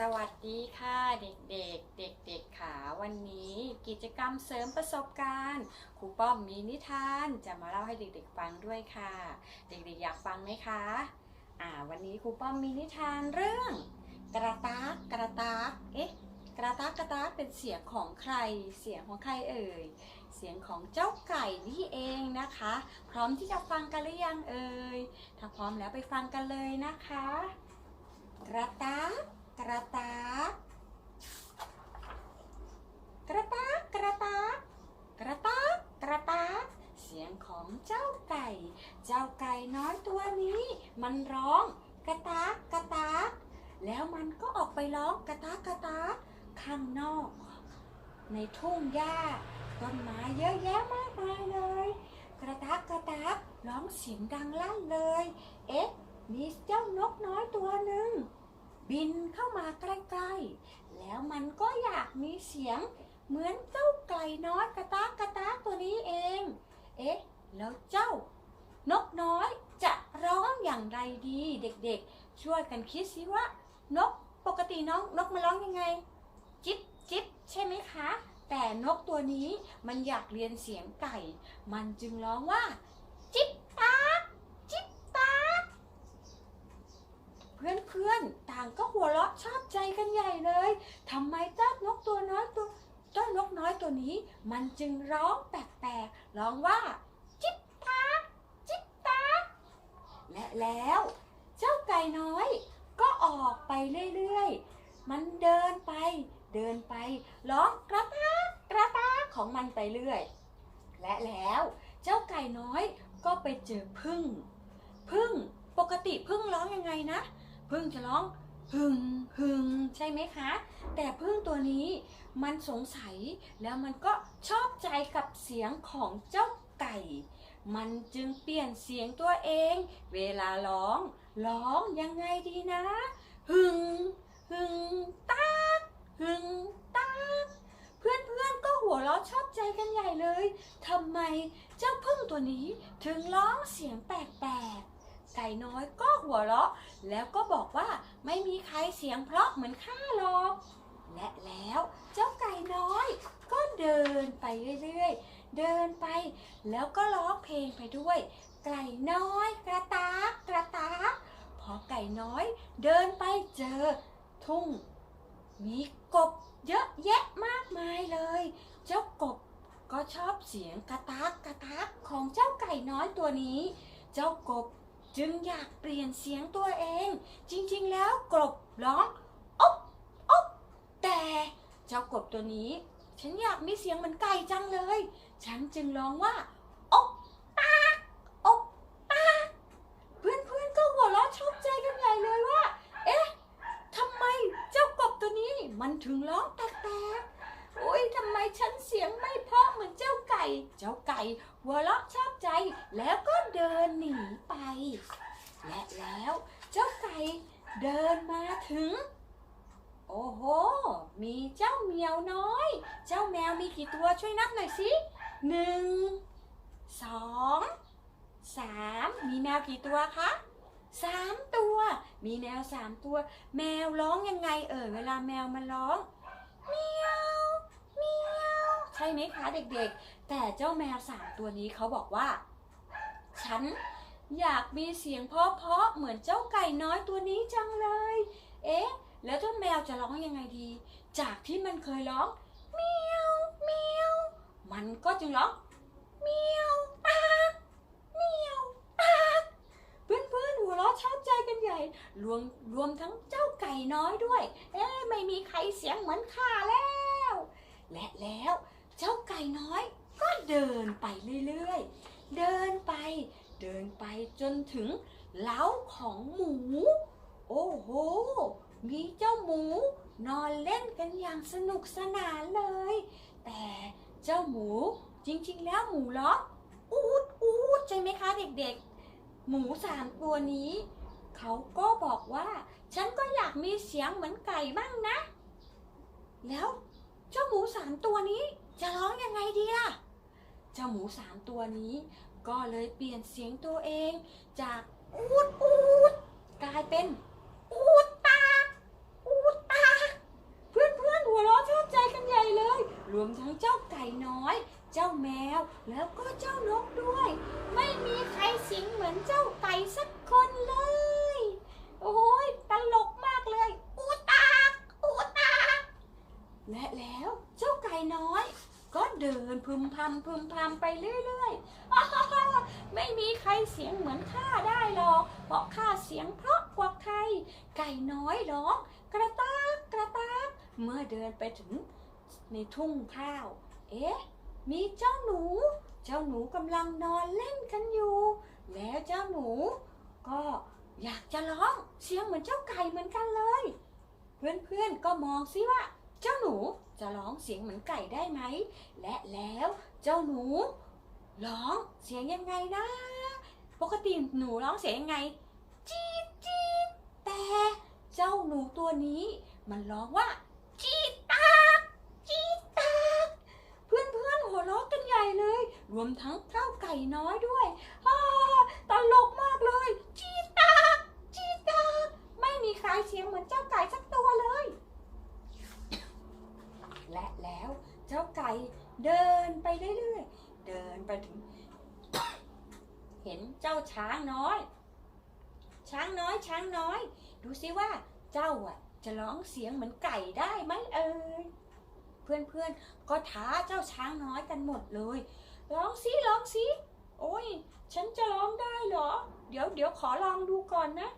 สวัสดีค่ะเด็กๆ เด็กๆค่ะวันนี้กิจกรรมเสริมประสบการณ์ครูป้อมมีนิทานจะมาเล่าให้เด็กๆฟังด้วยค่ะ เด็กๆอยากฟังไหมคะอ่าวันนี้ครูป้อมมีนิทานเรื่อง กระตากกระตากเอ๊ะกระตากกระตากเป็นเสียงของใคร เสียงของใครเอ่ยเสียงของเจ้าไก่นี่เองนะคะ พร้อมที่จะฟังกันหรือยังเอ่ยถ้าพร้อมแล้วไปฟังกันเลยนะคะ กระตาก กระตากกระตากกระตากกระตากกระตากเสียงของเจ้าไก่ เจ้าไก่น้อยตัวนี้ มันร้องกระตากกระตากแล้วมันก็ออกไปร้องกระตากกระตากข้างนอก ในทุ่งหญ้าต้นไม้เยอะแยะมากมายเลย กระตากกระตากร้องเสียงดังลั่นเลย เอ๊ะมีเจ้านกน้อยตัวหนึ่ง บินเข้ามาใกล้ๆ แล้วมันก็อยากมีเสียงเหมือนเจ้าไก่น้อยกระตากกระตากตัวนี้เอง เอ๊ะ แล้วเจ้านกน้อยจะร้องอย่างไรดีเด็กๆ ช่วยกันคิดสิว่า นกปกติน้องนกมันร้องยังไง จิ๊บจิ๊บใช่ไหมคะ แต่นกตัวนี้มันอยากเรียนเสียงไก่ มันจึงร้องว่า จิ๊บตาจิ๊บตาเพื่อนๆ ต่างก็หัวเราะชอบใจกันใหญ่เลย ทำไมเจ้านกตัวน้อยตัวเจ้านกน้อยตัวนี้ มันจึงร้องแปลกๆ ร้องว่า จิ๊บตาจิ๊บตาและแล้ว เจ้าไก่น้อย ก็ออกไปเรื่อยๆ มันเดินไป เดินไป ร้องกระตากกระตาของมันไปเรื่อย และแล้วเจ้าไก่น้อยก็ไปเจอพึ่ง พึ่งปกติพึ่งร้องยังไงนะ พึ่งจะร้อง หึงหึงใช่ไหมคะ แต่พึ่งตัวนี้มันสงสัยแล้วมันก็ชอบใจกับเสียงของเจ้าไก่ มันจึงเปลี่ยนเสียงตัวเอง เวลาร้อง ร้องยังไงดีนะ หึงหึงตากหึงตากเพื่อนเพื่อนๆก็หัวเราะชอบใจกันใหญ่เลยทำไมเจ้าพึ่งตัวนี้ถึงร้องเสียงแปลกๆ ไก่น้อยก็หัวเราะ แล้วก็บอกว่าไม่มีใครเสียงเพราะเหมือนข้าหรอกและแล้วเจ้าไก่น้อย ก็เดินไปเรื่อยๆ เดินไปแล้วก็ร้องเพลงไปด้วย ไก่น้อยกระตากกระตากพอไก่น้อย เดินไปเจอ ทุ่ง มีกบเยอะแยะมากมายเลย เจ้ากบก็ชอบเสียงกระตากกระตากของเจ้าไก่น้อยตัวนี้ เจ้ากบ จึงอยากเปลี่ยนเสียงตัวเอง จริงๆ แล้วกบร้องอ๊บอ๊บแต่เจ้ากบตัวนี้ ฉันอยากมีเสียงเหมือนไก่จังเลย ฉันจึงร้องว่าอ๊บปากอ๊บปากเพื่อนๆก็หัวเราะชอบใจกันใหญ่เลยว่า เอ๊ะทำไมเจ้ากบตัวนี้มันถึงร้องแปลกๆโอ้ยทำไมฉันเสียงไม่เพราะเหมือน เจ้าไก่เจ้าไก่หัวเราะชอบใจแล้วก็เดินหนีไป และแล้วเจ้าไก่เดินมาถึง โอ้โห มีเจ้าเหมียวน้อย เจ้าแมวมีกี่ตัวช่วยนับหน่อยสิหนึ่งสองสามมีแมวกี่ตัวคะสามตัว มีแมวสามตัว แมวร้องยังไงเอ่ยเวลาแมวมันร้องเมียวเมียว ใช่ไหมคะเด็กๆ แต่เจ้าแมวสามตัวนี้เขาบอกว่า ฉันอยากมีเสียงเพราะๆเหมือนเจ้าไก่น้อยตัวนี้จังเลย เอ๊ะ แล้วเจ้าแมวจะร้องยังไงดี จากที่มันเคยร้องเมียวเมียวมันก็จึงร้องเมียวปาเมียวปาเพื่อนๆหัวเราะชอบใจกันใหญ่ รวมรวมทั้งเจ้าไก่น้อยด้วย เอ๊ะไม่มีใครเสียงเหมือนข้าแล้ว และแล้ว เจ้าไก่น้อยก็เดินไปเรื่อยๆ เดินไป เดินไปจนถึงเล้าของหมู โอ้โห มีเจ้าหมูนอนเล่นกันอย่างสนุกสนานเลย แต่เจ้าหมูจริงๆ แล้วหมูร้องอูดอูดใช่ไหมคะเด็กๆ หมูสามตัวนี้ เขาก็บอกว่า ฉันก็อยากมีเสียงเหมือนไก่บ้างนะ แล้วเจ้าหมูสามตัวนี้ จะร้องยังไงดีล่ะ เจ้าหมูสามตัวนี้ ก็เลยเปลี่ยนเสียงตัวเองจากอูดอูดกลายเป็นอูดตาอูดตากเพื่อนเพื่อนหัวเราะชอบใจกันใหญ่เลย รวมทั้งเจ้าไก่น้อย เจ้าแมวแล้วก็เจ้านกด้วย ไม่มีใครสิงเหมือนเจ้าไก่สักคนเลย โอ้ยตลกมากเลยอูตาอูตากและแล้วเจ้าไก่น้อย เดินพึมพำพึมพำไปเรื่อยๆไม่มีใครเสียงเหมือนข้าได้หรอก เพราะข้าเสียงเพราะกว่าใคร ไก่น้อยร้อง กระตากกระตากเมื่อเดินไปถึงในทุ่งข้าว เอ๊ะ มีเจ้าหนู เจ้าหนูกำลังนอนเล่นกันอยู่ แล้วเจ้าหนู ก็อยากจะร้องเสียงเหมือนเจ้าไก่เหมือนกันเลย เพื่อนๆก็มองซิว่า เจ้าหนู จะร้องเสียงเหมือนไก่ได้ไหม และแล้วเจ้าหนู ร้องเสียงยังไงนะ ปกติหนูร้องเสียงยังไง จี๊ดจี๊ดแต่เจ้าหนูตัวนี้ มันร้องว่า จี๊ดตากจี๊ดตากเพื่อนเพื่อนหัวเราะกันใหญ่เลย รวมทั้งเจ้าไก่น้อยด้วยตลกมากเลย จี๊ดตากจี๊ดตากไม่มีใครเสียงเหมือนเจ้าไก่สักตัวเลย และแล้วเจ้าไก่เดินไปเรื่อยๆ เดินไปถึง เห็นเจ้าช้างน้อย ช้างน้อยช้างน้อย ดูสิว่าเจ้าอะจะร้องเสียงเหมือนไก่ได้ไหมเอ่ยเพื่อนๆ ก็ท้าเจ้าช้างน้อยกันหมดเลย ร้องสิร้องสิโอ้ย ฉันจะร้องได้เหรอ เดี๋ยวเดี๋ยวขอลองดูก่อนนะ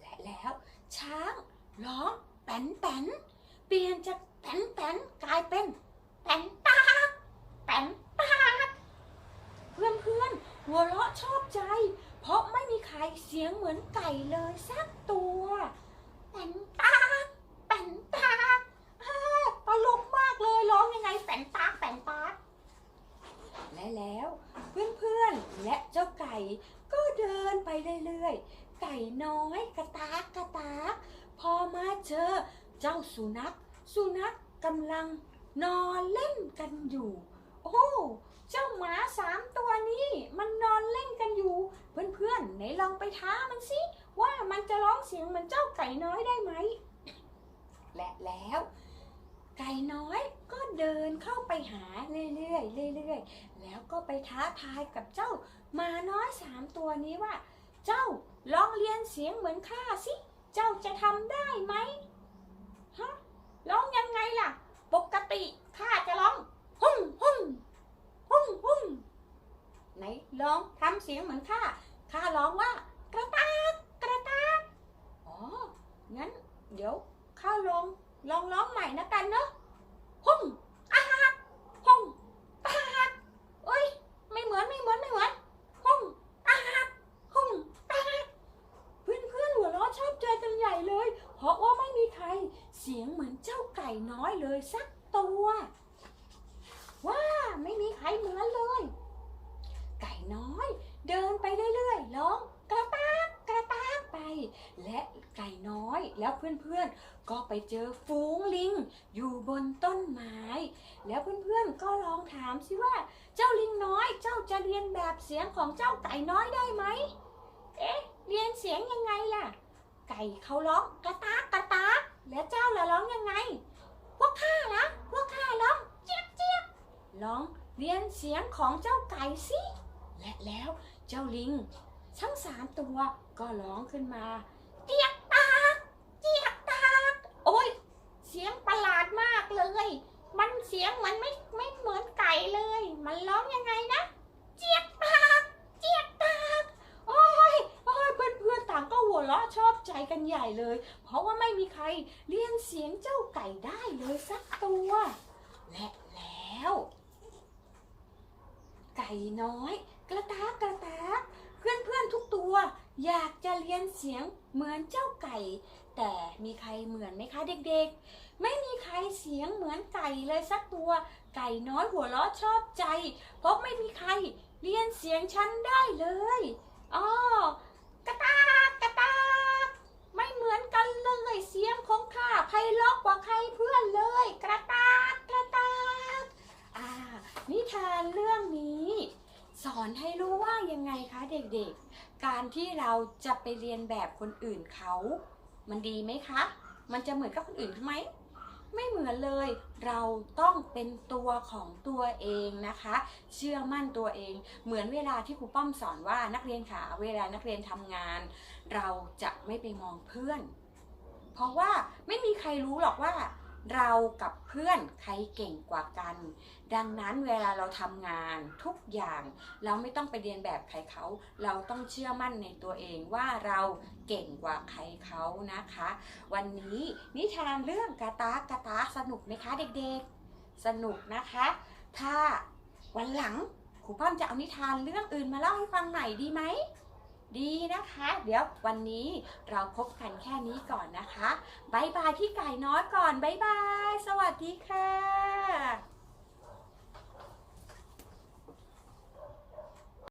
และแล้ว ช้างร้องแป้นแป้นเปลี่ยนจาก แป้นแป้นกลายเป็นแป้นตากแป้นตากเพื่อนเพื่อนหัวเราะชอบใจ เพราะไม่มีใครเสียงเหมือนไก่เลยสักตัวแป้นตากแป้นตากตลกมากเลยร้องยังไงแป้นตากแป้นตากและแล้วเพื่อนๆและเจ้าไก่ก็เดินไปเรื่อยๆไก่น้อยกระตากกระตากพอมาเจอเจ้าสุนัข สุนัขกำลังนอนเล่นกันอยู่ โอ้เจ้าหมาสามตัวนี้ มันนอนเล่นกันอยู่ เพื่อนๆไหนลองไปท้ามันสิ ว่ามันจะร้องเสียงเหมือนเจ้าไก่น้อยได้ไหม และแล้วไก่น้อยก็เดินเข้าไปหาเรื่อยๆเรื่อยๆ แล้วก็ไปท้าทายกับเจ้าหมาน้อยสามตัวนี้ว่า เจ้าลองเรียนเสียงเหมือนข้าสิ เจ้าจะทำได้ไหม ร้องยังไงล่ะ ปกติข้าจะร้องหุ่งหุ่งหุ่งหุ่งไหนลองทำเสียงเหมือนข้าข้าร้องว่ากระตากกระตากอ๋องั้น เดี๋ยวข้าลองลองร้องใหม่นะกันเนอะหุ่งอาฮากหุ่งอาฮากเอ้ยไม่เหมือนไม่เหมือนไม่เหมือนหุ่งอาฮากหุ่งอาฮากเพื่อนเพื่อนหัวเราะชอบใจกันใหญ่เลยเพราะว่า เสียงเหมือนเจ้าไก่น้อยเลยสักตัว ว้าไม่มีใครเหมือนเลย ไก่น้อย เดินไปเรื่อยๆร้องกระตากกระตากไป และไก่น้อยแล้วเพื่อนๆ ก็ไปเจอฝูงลิง อยู่บนต้นไม้ แล้วเพื่อนๆ ก็ลองถามสิว่า เจ้าลิงน้อยเจ้าจะเรียนแบบเสียงของเจ้าไก่น้อยได้ไหม เอ๊ะ เรียนเสียงยังไงล่ะ ไก่เขาร้องกระตากกระตาก แล้วเจ้าล่ะร้องยังไง พวกข้านะพวกข้าร้องเจี๊ยบเจี๊ยบร้องเรียนเสียงของเจ้าไก่สิและแล้วเจ้าลิงทั้งสามตัวก็ร้องขึ้นมาเจี๊ยบตากเจี๊ยบตากโอ้ยเสียงประหลาดมากเลย มันเสียงมันไม่ไม่เหมือนไก่เลย มันร้องยังไงนะ เจี๊ยบตากเจี๊ยบตาก โอ้ยโอ้ยเพื่อนเพื่อนๆต่างก็หัว เราะชอบใจกันใหญ่เลย เพราะว่าไม่มีใครเรียนเสียงเจ้าไก่ได้เลยสักตัว และแล้ว ไก่น้อย กระตากกระตากเพื่อนเพื่อนทุกตัว อยากจะเรียนเสียงเหมือนเจ้าไก่ แต่มีใครเหมือนไหมคะเด็กๆ ไม่มีใครเสียงเหมือนไก่เลยสักตัว ไก่น้อยหัวเราะชอบใจ เพราะไม่มีใครเรียนเสียงฉันได้เลยอ๋อกระตาก ม่เหมือนกันเลย เสียงของข้าไพเราะกว่าใครเพื่อนเลย กระตากกระตากอ่า นิทานเรื่องนี้ สอนให้รู้ว่ายังไงคะเด็กๆ การที่เราจะไปเรียนแบบคนอื่นเขา มันดีไหมคะ มันจะเหมือนกับคนอื่นไหม ไม่เหมือนเลย เราต้องเป็นตัวของตัวเองนะคะ เชื่อมั่นตัวเอง เหมือนเวลาที่ครูป้อมสอนว่านักเรียนขาเวลานักเรียนทำงาน เราจะไม่ไปมองเพื่อน เพราะว่าไม่มีใครรู้หรอกว่า เรากับเพื่อนใครเก่งกว่ากัน ดังนั้นเวลาเราทำงานทุกอย่างเราไม่ต้องไปเรียนแบบใครเขา เราต้องเชื่อมั่นในตัวเองว่าเราเก่งกว่าใครเขานะคะ วันนี้นิทานเรื่องกาตากกาตาสนุกไหมคะเด็กๆ สนุกนะคะ ถ้าวันหลังครูป้อมจะเอานิทานเรื่องอื่นมาเล่าให้ฟังใหม่ดีไหม ดีนะคะ เดี๋ยววันนี้เราพบกันแค่นี้ก่อนนะคะบายบายพี่ไก่น้อยก่อนบายบาย สวัสดีค่ะ